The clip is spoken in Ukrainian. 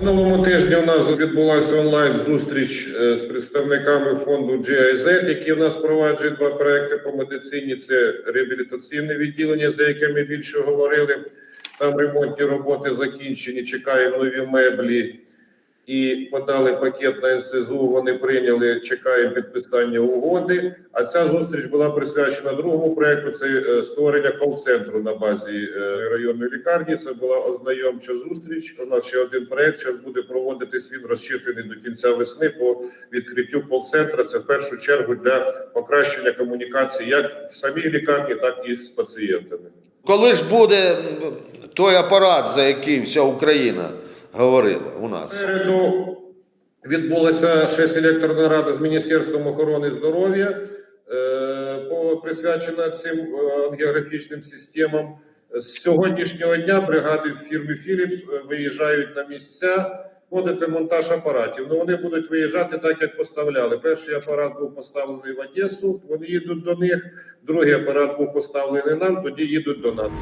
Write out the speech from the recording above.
Минулому тижні у нас відбулася онлайн зустріч е, з представниками фонду GIZ, які в нас впроваджують два проекти по медицині. Це реабілітаційне відділення, за яке ми більше говорили. Там ремонтні роботи закінчені. Чекаємо нові меблі і подали пакет на НСЗУ. Вони прийняли. Чекаємо підписання угоди. А ця зустріч була присвячена другому проекту. Це е, створення кол-центру на базі е, районної лікарні. Це була ознайомча зустріч. У нас ще один проект. Зараз буде проводитись. Він розчитаний до кінця весни по відкриттю кол-центра. Це в першу чергу для покращення комунікації як в самій лікарні, так і з пацієнтами. Коли ж буде той апарат, за який вся Україна говорила у нас? Відбулася ще селекторна рада з Міністерством охорони здоров'я, е, присвячена цим е, географічним системам. З сьогоднішнього дня бригади фірми Philips е, виїжджають на місця. Буде монтаж апаратів. Ну вони будуть виїжджати так, як поставляли. Перший апарат був поставлений в Одесу. Вони їдуть до них. Другий апарат був поставлений нам. Тоді їдуть до нас.